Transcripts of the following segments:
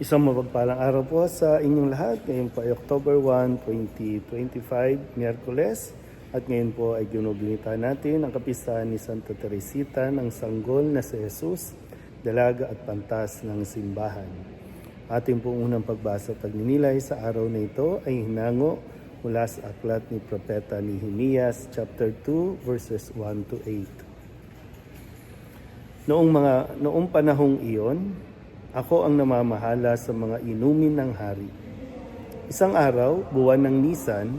Isang mapagpalang araw po sa inyong lahat. Ngayon po ay October 1, 2025, Miyerkules. At ngayon po ay ginugunita natin ang kapistahan ni Santa Teresita ng sanggol na si Jesus, dalaga at pantas ng simbahan. Ating pong unang pagbasa at pagninilay sa araw na ito ay hinango mula sa aklat ni Propeta Nehemias chapter 2 verses 1 to 8. Noong mga noong panahong iyon, ako ang namamahala sa mga inumin ng hari. Isang araw, buwan ng Nisan,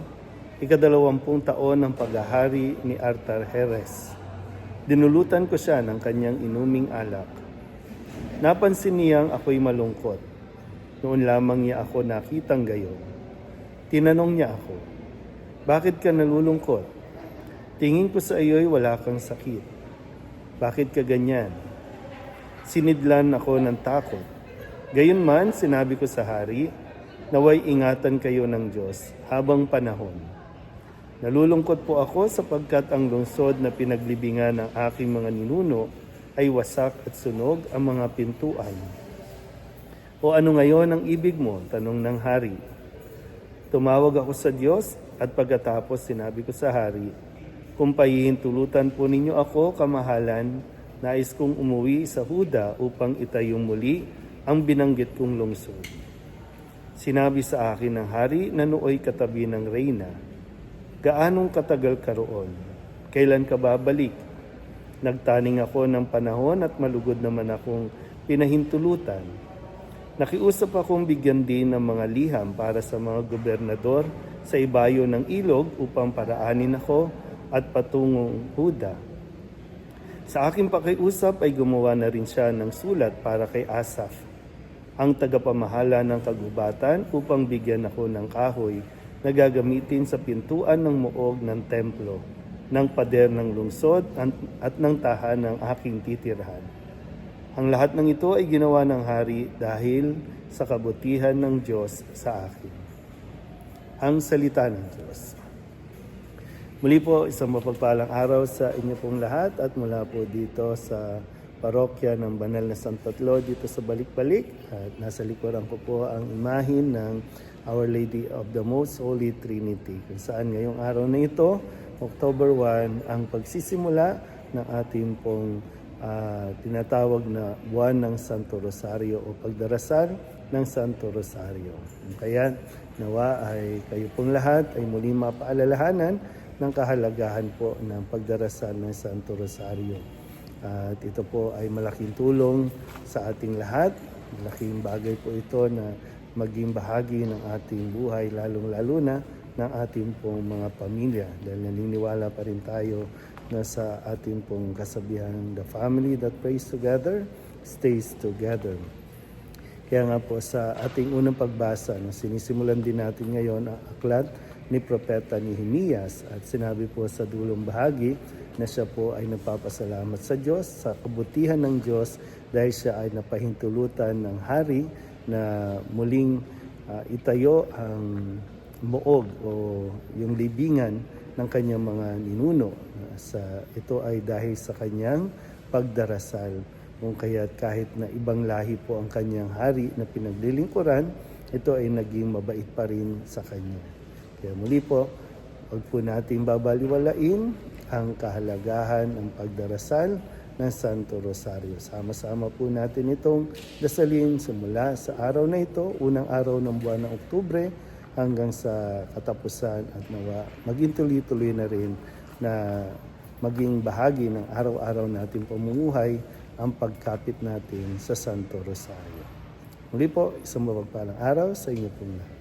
ikadalawampung taon ng paghahari ni Artaherres. Dinulutan ko siya ng kanyang inuming alak. Napansin niyang ako'y malungkot. Noon lamang niya ako nakitang gayon. Tinanong niya ako, Bakit ka nalulungkot? Tingin ko sa iyo'y wala kang sakit. Bakit ka ganyan? Sinidlan ako ng takot. Gayunman, sinabi ko sa hari, naway ingatan kayo ng Diyos habang panahon. Nalulungkot po ako sapagkat ang lungsod na pinaglibingan ng aking mga ninuno ay wasak at sunog ang mga pintuan. O ano ngayon ang ibig mo? Tanong ng hari. Tumawag ako sa Diyos at pagkatapos sinabi ko sa hari, kung pahihintulutan po ninyo ako, kamahalan, nais kong umuwi sa Huda upang itayong muli ang binanggit kong lungsod. Sinabi sa akin ng hari na nooy katabi ng reyna, Gaanong katagal ka roon? Kailan ka babalik? Nagtaning ako ng panahon at malugod naman akong pinahintulutan. Nakiusap akong bigyan din ng mga liham para sa mga gobernador sa ibayo ng ilog upang paraanin ako at patungong Huda. Sa aking pakiusap ay gumawa na rin siya ng sulat para kay Asaf, ang tagapamahala ng kagubatan upang bigyan ako ng kahoy na gagamitin sa pintuan ng muog ng templo, ng pader ng lungsod at ng tahan ng aking titirhan. Ang lahat ng ito ay ginawa ng hari dahil sa kabutihan ng Diyos sa akin. Ang salita ng Diyos. Muli po, isang mapagpalang araw sa inyo pong lahat at mula po dito sa parokya ng Banal na San Patlo dito sa Balik-Balik. At nasa likuran ko po ang imahin ng Our Lady of the Most Holy Trinity. Kung saan ngayong araw na ito, October 1, ang pagsisimula ng ating pong ah, tinatawag na buwan ng Santo Rosario o pagdarasal ng Santo Rosario. Kaya nawa ay kayo pong lahat ay muli mapaalalahanan ng kahalagahan po ng pagdarasal ng Santo Rosario. At ito po ay malaking tulong sa ating lahat. Malaking bagay po ito na maging bahagi ng ating buhay, lalong-lalo na ng ating pong mga pamilya. Dahil naniniwala pa rin tayo na sa ating pong kasabihan, the family that prays together stays together. Kaya nga po sa ating unang pagbasa na sinisimulan din natin ngayon ang aklat ni Propeta Nehemias at sinabi po sa dulong bahagi na siya po ay nagpapasalamat sa Diyos sa kabutihan ng Diyos dahil siya ay napahintulutan ng hari na muling ah, itayo ang muog o yung libingan ng kanyang mga ninuno. Sa ito ay dahil sa kanyang pagdarasal kung kaya't kahit na ibang lahi po ang kanyang hari na pinaglilingkuran, ito ay naging mabait pa rin sa kanya. Kaya muli po, huwag po natin babaliwalain ang kahalagahan ng pagdarasal ng Santo Rosario. Sama-sama po natin itong dasalin simula sa araw na ito, unang araw ng buwan ng Oktubre, hanggang sa katapusan at nawa maging tuloy-tuloy na rin na maging bahagi ng araw-araw nating pamumuhay ang pagkapit natin sa Santo Rosario. Muli po, isang mapagpalang araw sa inyo pong lahat.